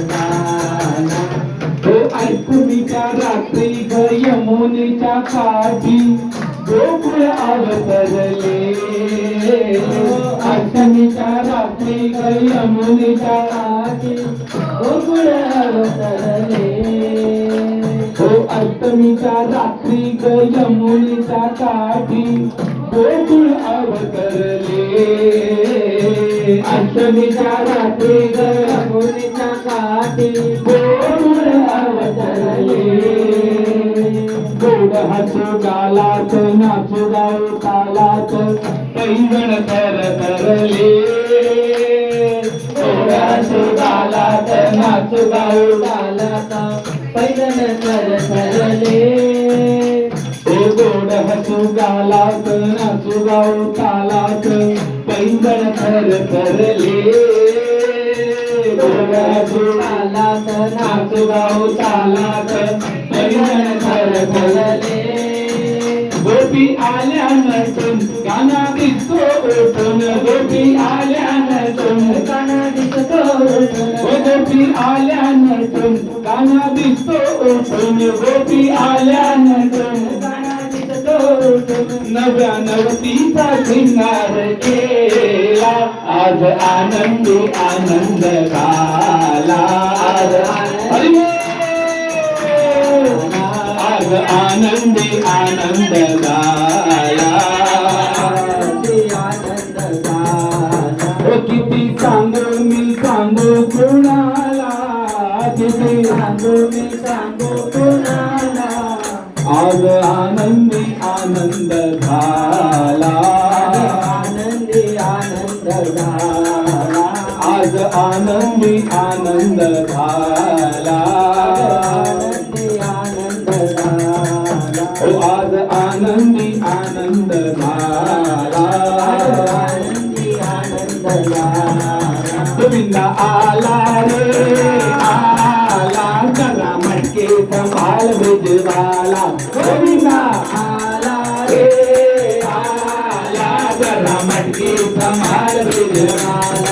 झाला हो ऐकुनीच्या रात्री ग यमुनीच्या काठी. गोकुळ अवतरले. अष्टमीच्या रात्री ग यमुनीच्या काठी. गोकुळ अवतरले. हो अष्टमीच्या रात्री ग यमुनीच्या काठी. गोकुळ अवतरले. अष्टमीच्या रात्री ग काठी गोकुळ अवतरले गोड हसू गालात नाचू गाऊ तालात पैंगण तर तरले गोड हसू गालात नाचू गाऊ तालात पैदल तर तरले ओ गोड हसू गालात. नाचू गाऊ तालात पैंगण थर थरले गोड हसू गालात गाऊ तालात पैंगण थर थरले गोपी आल्या नटून गाणा दिसतो उठून गोपी आल्या नटून गाणा दिसतो ओ गोपी आल्या नटून गाणा दिसतो उठून गोपी आल्या नटून. नव्या नवतीचा शिंगार केला. आज आनंदी आनंद झाला. आज आज आनंदी आनंद झाला. किती सांगू मी सांगू कुणाला? किती सांगू मी सांगू कुणाला? आज आनंदी आनंद झाला. आनंदी आनंद झाला. आज आनंदी आनंद झाला. आनंदी आनंद झाला. ओ आज आनंदी आनंद झाला. संभाल भिजवाला गोविंदा आला रे आला संभाल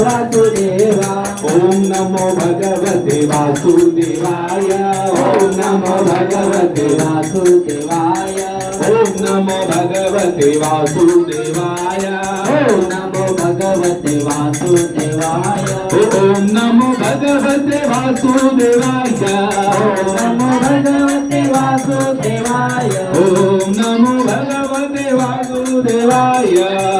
वासुदेवा ओम नमो भगवते वासुदेवाय ओम नमो भगवते वासुदेवाय ओम नमो भगवते वासुदेवाय ओम नमो भगवते वासुदेवाय ओम नमो भगवते वासुदेवाय ओम नमो भगवते वासुदेवाय ओम नमो भगवते वासुदेवाय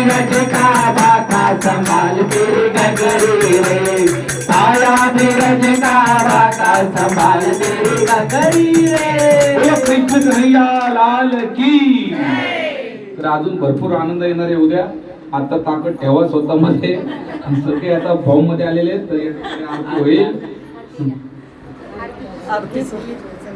का बाका संभाल गगरी रे का बाका संभाल गगरी रे कृष्ण कन्हैया लाल की. तर अजून भरपूर आनंद येणार आहे उद्या. आता ताकद ठेवा स्वतःमध्ये. सगळे आता भाऊ मध्ये आलेले आहेत तर होईल.